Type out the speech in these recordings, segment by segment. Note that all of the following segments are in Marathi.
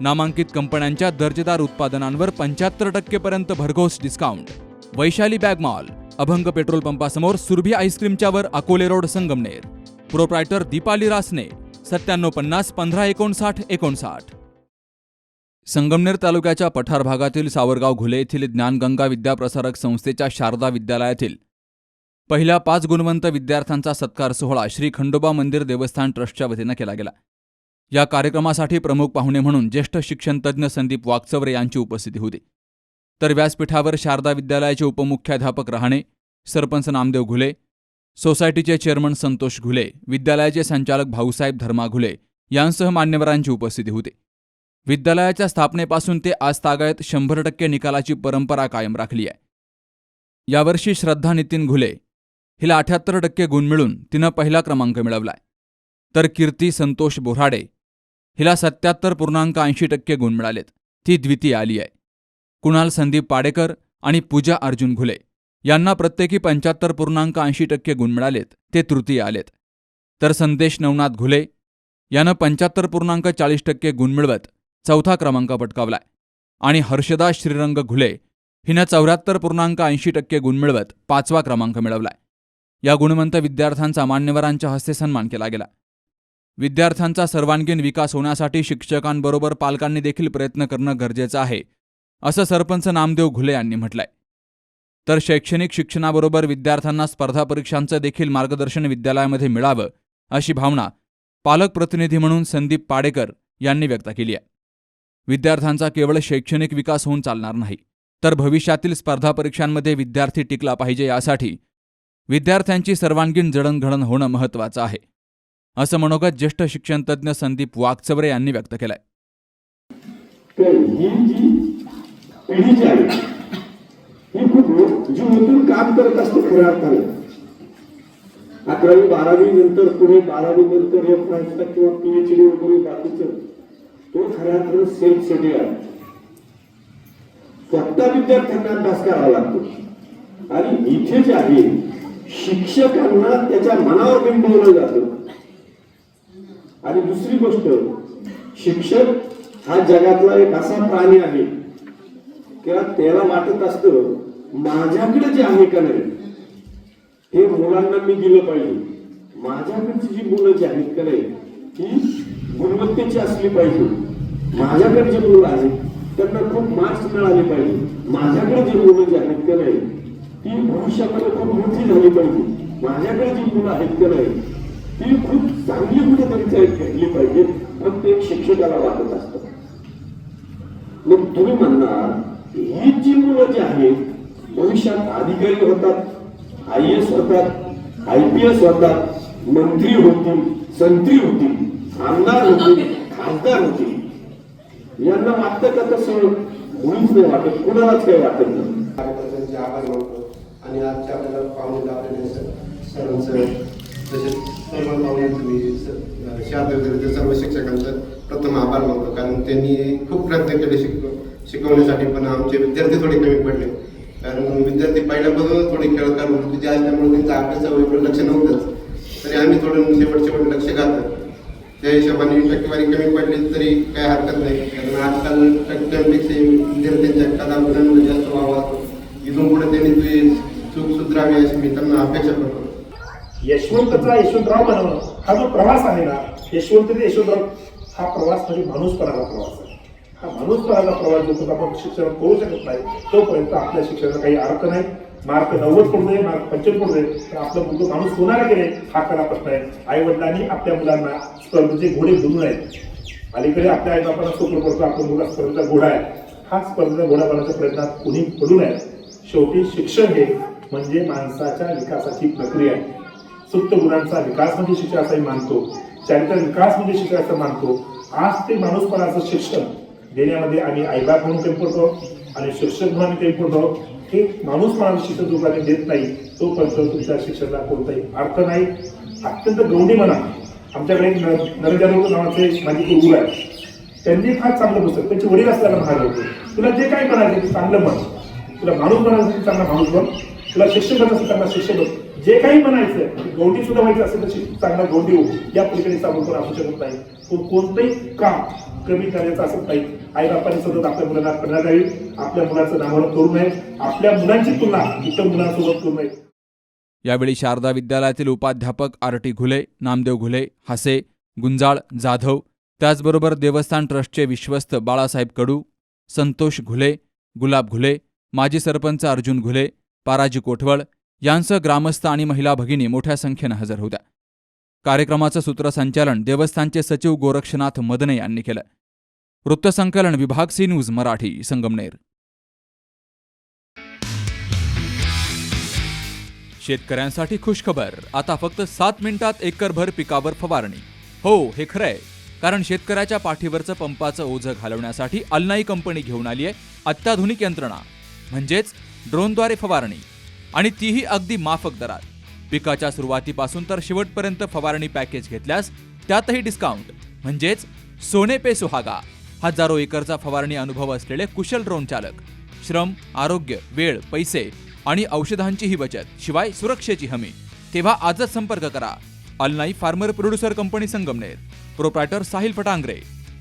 नामांकित कंपन्यांच्या दर्जेदार उत्पादनांवर पंच्याहत्तर टक्केपर्यंत भरघोस discount Vaishali bag mall Abhang petrol पंपासमोर Surabhi आईस्क्रीमच्यावर अकोले रोड संगमनेर. प्रोप्रायटर दीपाली रासने सत्त्याण्णव पन्नास पंधरा एकोणसाठ एकोणसाठ. संगमनेर तालुक्याच्या पठार भागातील सावरगाव घुले येथील ज्ञानगंगा विद्याप्रसारक संस्थेच्या शारदा विद्यालयातील पहिल्या पाच गुणवंत विद्यार्थ्यांचा सत्कार सोहळा श्री खंडोबा मंदिर देवस्थान ट्रस्टच्या वतीनं केला गेला. या कार्यक्रमासाठी प्रमुख पाहुणे म्हणून ज्येष्ठ शिक्षणतज्ज्ञ संदीप वागचवरे यांची उपस्थिती होती. तर व्यासपीठावर शारदा विद्यालयाचे उपमुख्याध्यापक रहाणे सरपंच नामदेव घुले सोसायटीचे चेअरमन संतोष घुले विद्यालयाचे संचालक भाऊसाहेब धर्मा घुले यांसह मान्यवरांची उपस्थिती होती. विद्यालयाच्या स्थापनेपासून ते आज तागायत शंभर टक्के निकालाची परंपरा कायम राखली आहे. यावर्षी श्रद्धा नितीन घुले हिला अठ्याहत्तर टक्के गुण मिळून तिनं पहिला क्रमांक मिळवलाय तर कीर्ती संतोष बोराडे हिला सत्याहत्तर पूर्णांक ऐंशी टक्के गुण मिळालेत. ती द्वितीय आली आहे. कुणाल संदीप पाडेकर आणि पूजा अर्जुन घुले यांना प्रत्येकी पंच्याहत्तर पूर्णांक ऐंशी टक्के गुण मिळालेत. ते तृतीय आलेत. तर संदेश नवनाथ घुले यानं पंच्याहत्तर पूर्णांक चाळीस टक्के गुण मिळवत चौथा क्रमांक पटकावलाय. आणि हर्षदा श्रीरंग घुले हिनं चौऱ्याहत्तर पूर्णांक ऐंशी टक्के गुण मिळवत पाचवा क्रमांक मिळवलाय. या गुणवंत विद्यार्थ्यांचा मान्यवरांच्या हस्ते सन्मान केला गेला. विद्यार्थ्यांचा सर्वांगीण विकास होण्यासाठी शिक्षकांबरोबर पालकांनी देखील प्रयत्न करणं गरजेचं आहे असं सरपंच नामदेव घुले यांनी म्हटलंय. तर शैक्षणिक शिक्षणाबरोबर विद्यार्थ्यांना स्पर्धा परीक्षांचं देखील मार्गदर्शन विद्यालयामध्ये मिळावं अशी भावना पालक प्रतिनिधी म्हणून संदीप पाडेकर यांनी व्यक्त केली आहे. विद्यार्थ्यांचा केवळ शैक्षणिक विकास होऊन चालणार नाही तर भविष्यातील स्पर्धा परीक्षांमध्ये विद्यार्थी टिकला पाहिजे यासाठी विद्यार्थ्यांची सर्वांगीण जडणघडण होणं महत्त्वाचं आहे. असं मनोगत ज्येष्ठ शिक्षणतज्ज्ञ संदीप वाघचवरे यांनी व्यक्त केलंय. ही खूप जीवतून काम करत असते खऱ्या अर्थाने. अकरावी बारावी नंतर पुढे बारावी नंतर रेफरन्सला किंवा पीएचडी वगैरे बाकीचं तो खऱ्या अर्थानं सेल्फ स्टडी आहे. स्वतः विद्यार्थ्यांना अभ्यास करावा लागतो. आणि इथे जे आहे शिक्षकांना त्याच्या मनावर बिंबवलं जातं. आणि दुसरी गोष्ट शिक्षक हा जगातला एक असा प्राणी आहे किंवा त्याला वाटत असतं माझ्याकडे जे आहे का नाही हे मुलांना मी दिलं पाहिजे. माझ्याकडची जी मुलं जी आहेत का नाही ती गुणवत्तेची असली पाहिजे. माझ्याकडे जे मुलं आहेत त्यांना खूप मार्क्स मिळाले पाहिजे. माझ्याकडे जी मुलं जी आहेत का नाही ती भविष्यामध्ये खूप मोठी झाली पाहिजे. माझ्याकडे जी मुलं आहेत का नाही ती खूप चांगली कुठेतरी घडली पाहिजे. ते शिक्षकाला वाटत असत. मग तुम्ही म्हणणार ही जी मुलं जी आहेत भविष्यात अधिकारी होतात आय एस होतात आय पी एस होतात मंत्री होतील संत्री होतील आमदार होतील खासदार होतील. यांना वाटतं का तसं? मुळीच नाही वाटत. कुणालाच काही वाटत नाही. कार्यकर्त्यांचे आभार मानतो. आणि आजच्या आपल्याला पाहुणे लाभलेले सर तसेच सर्व पाहुण्यांचं मी शारदा सर्व शिक्षकांचं प्रथम आभार मानतो. कारण त्यांनी खूप प्रयत्न केले शिक शिकवण्यासाठी पण आमचे विद्यार्थी थोडे कमी पडले. कारण विद्यार्थी पहिल्यापासूनच थोडे खेळकार वृत्तीचे असल्यामुळे त्यांचा अभ्यासावर लक्ष नव्हतंच. तरी आम्ही थोडं शेवट शेवट लक्ष घातलं. त्या हिशोबाने टक्केवारी कमी पडली तरी काय हरकत नाही. कारण आजकाल टक्क्यांपेक्षा विद्यार्थ्यांच्या कदापदांमध्ये जास्त वाव असतो इथून पुढे त्यांनी तुझी चूक सुधरावी अशी मी त्यांना अपेक्षा करतो. यशवंतचा यशवंतराव बनवणं. हा जो प्रवास आहे ना यशवंत ते यशवंतराव हा प्रवास म्हणजे माणूसपणाचा प्रवास आहे. हा माणूसपणाचा प्रवास जोपर्यंत आपण शिक्षण करू शकत नाही तोपर्यंत आपल्या शिक्षणाचा काही अर्थ नाही. मार्क नव्वद पडू दे मार्क पंच्याण्णव पडू दे तर आपलं मुलगा माणूस कोणाला गेले हा खरा प्रश्न आहे. आई वडिलांनी आपल्या मुलांना स्पर्धेचे घोडे बनू नयेत अलीकडे आपल्या आई बापांना स्वप्न करतो आपला मुलगा स्पर्धेचा घोडा आहे. हा स्पर्धेचा घोडा बनवण्याच्या प्रयत्नात कोणी पडू नये. शेवटी शिक्षण हे म्हणजे माणसाच्या विकासाची प्रक्रिया आहे. सुप्त गुणांचा विकास म्हणजे शिक्षण असाही मानतो. चारित्र विकास म्हणजे शिक्षण असं मानतो. आज ते माणूसपणाचं शिक्षण देण्यामध्ये आम्ही आईबाप म्हणून ते पडतो आणि शिक्षक म्हणून ते पडतो हे माणूस मला शिक्षण जोपर्यंत देत नाही. तोपर्यंत तुमच्या शिक्षणाला कोणताही अर्थ नाही. अत्यंत गौंडी म्हणा. आमच्याकडे एक नरेंद्र नावाचे माझे गुरु आहे त्यांनी फार चांगलं पुस्तक. त्यांचे वडील असल्याला म्हणाले होते. तुला जे काय करायचं चांगलं म्हण. तुला माणूस बनायचं चांगला माणूस बन तुला शिक्षक बनायचं असेल तर चांगला शिक्षक बन. जे काही म्हणायचं गौंडी सुद्धा व्हायचं असेल तर चांगला गौंडी हो या पलीकडे चालू पण असू शकत नाही. तो कोणतंही काम कमी करायचं असत नाही आई बापाने सतत आपल्या मुलांना प्रेरणा द्यावी आपल्या मुलाचं नावानं करू नये. आपल्या मुलांची तुलना इतर मुलांसोबत करू नये. यावेळी शारदा विद्यालयातील उपाध्यापक आर टी घुले नामदेव घुले हासे गुंजाळ जाधव त्याचबरोबर देवस्थान ट्रस्टचे विश्वस्त बाळासाहेब कडू संतोष घुले गुलाब घुले माजी सरपंच अर्जुन घुले पाराजी कोठवळ यांसह ग्रामस्थ आणि महिला भगिनी मोठ्या संख्येनं हजर होत्या. कार्यक्रमाचं सूत्रसंचालन देवस्थानचे सचिव गोरक्षनाथ मदने यांनी केलं. वृत्तसंकलन विभाग सी न्यूज मराठी संगमनेर. शेतकऱ्यांसाठी खुशखबर. आता फक्त सात मिनिटात एकरभर पिकावर फवारणी. हो हे खरंय. कारण शेतकऱ्याच्या पाठीवरचं पंपाचं ओझं घालवण्यासाठी अल्नाई कंपनी घेऊन आली आहे अत्याधुनिक यंत्रणा. म्हणजेच ड्रोनद्वारे फवारणी आणि तीही अगदी माफक दरात. पिकाच्या सुरुवातीपासून तर शेवटपर्यंत फवारणी पॅकेज घेतल्यास त्यातही डिस्काउंट म्हणजेच सोने पे सुहागा. हजारो एकरचा फवारणी अनुभव असलेले कुशल ड्रोन चालक. श्रम आरोग्य वेळ पैसे आणि औषधांचीही बचत शिवाय सुरक्षेची हमी. तेव्हा आजच संपर्क करा. अल्नाई farmer producer company Sangamner. Proprietor Sahil Fatangare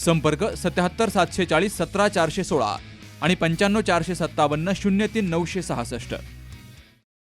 संपर्क सत्याहत्तर सातशे चाळीस सतरा चारशे सोळा. आणि पंच्याण्णव चारशे सत्तावन्न शून्य तीन नऊशे सहासष्ट.